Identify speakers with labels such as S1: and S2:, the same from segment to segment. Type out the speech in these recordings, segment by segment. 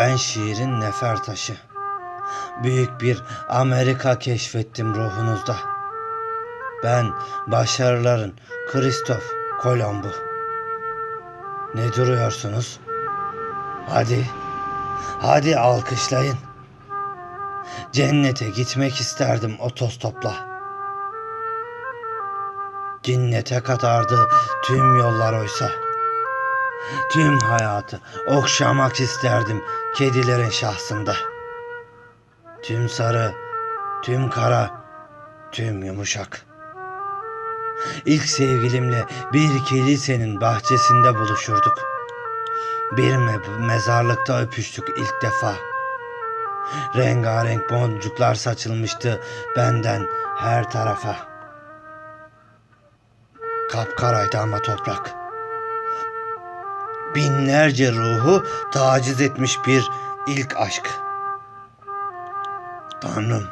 S1: Ben şiirin nefer taşı. Büyük bir Amerika keşfettim ruhunuzda. Ben başarıların Kristof Kolombu. Ne duruyorsunuz? Hadi, hadi alkışlayın. Cennete gitmek isterdim otostopla. Cinnete katardı tüm yollar oysa. Tüm hayatı okşamak isterdim kedilerin şahsında. Tüm sarı, tüm kara, tüm yumuşak. İlk sevgilimle bir kilisenin bahçesinde buluşurduk. Bir me- mezarlıkta öpüştük ilk defa. Rengarenk boncuklar saçılmıştı benden her tarafa. Kapkaraydı ama toprak. Binlerce ruhu taciz etmiş bir ilk aşk. Tanrım,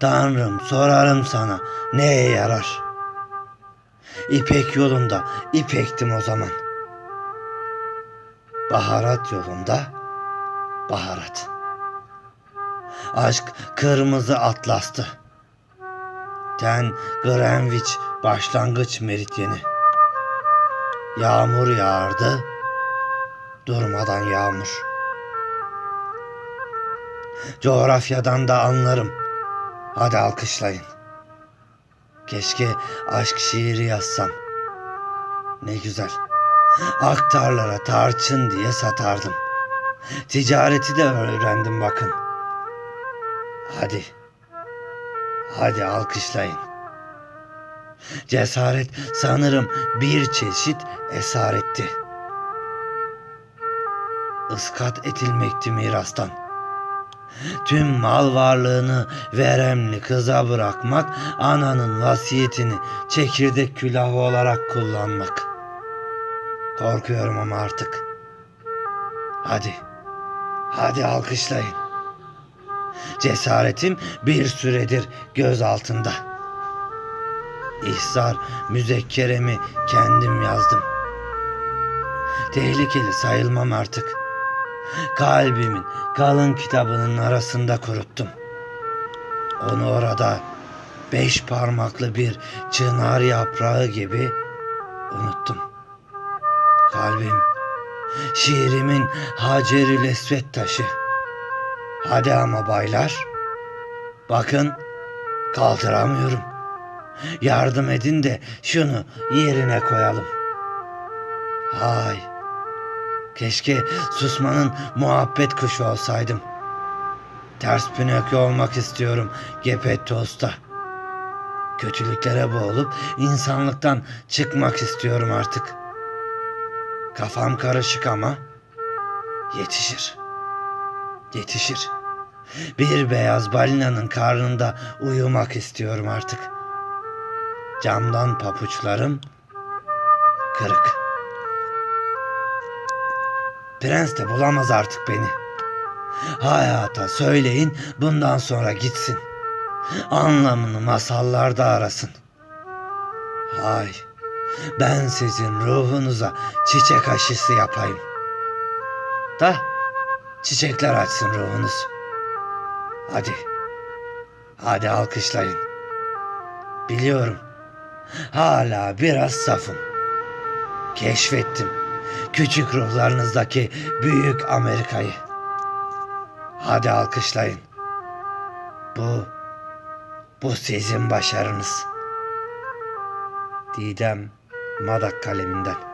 S1: Tanrım sorarım sana neye yarar? İpek yolunda ipektim o zaman. Baharat yolunda baharat. Aşk kırmızı atlastı. Ten Greenwich başlangıç meridyeni. Yağmur yağardı, durmadan yağmur. Coğrafyadan da anlarım. Hadi alkışlayın. Keşke aşk şiiri yazsam. Ne güzel. Aktarlara tarçın diye satardım. Ticareti de öğrendim bakın. Hadi. Hadi alkışlayın. Cesaret sanırım bir çeşit esaretti. Iskat edilmekti mirastan. Tüm mal varlığını veremli kıza bırakmak, ananın vasiyetini çekirdek külahı olarak kullanmak. Korkuyorum ama artık. Hadi, hadi alkışlayın. Cesaretim bir süredir göz altında. İhsar müzekkeremi kendim yazdım. Tehlikeli sayılmam artık. Kalbimin kalın kitabının arasında kuruttum. Onu orada beş parmaklı bir çınar yaprağı gibi unuttum. Kalbim şiirimin Hacerül Esvet taşı. Hadi ama baylar. Bakın kaldıramıyorum. Yardım edin de şunu yerine koyalım. Hay. Keşke susmanın muhabbet kuşu olsaydım. Ters Pinokyo olmak istiyorum Gepettos'ta. Kötülüklere boğulup insanlıktan çıkmak istiyorum artık. Kafam karışık ama yetişir. Yetişir. Bir beyaz balinanın karnında uyumak istiyorum artık. Camdan papuçlarım kırık. Prens de bulamaz artık beni. Hayata söyleyin bundan sonra gitsin. Anlamını masallarda arasın. Hay, ben sizin ruhunuza çiçek aşısı yapayım. Da çiçekler açsın ruhunuz. Hadi, hadi alkışlayın. Biliyorum, hala biraz safım. Keşfettim küçük ruhlarınızdaki büyük Amerika'yı. Hadi alkışlayın. Bu, bu sizin başarınız. Didem Madak kaleminden.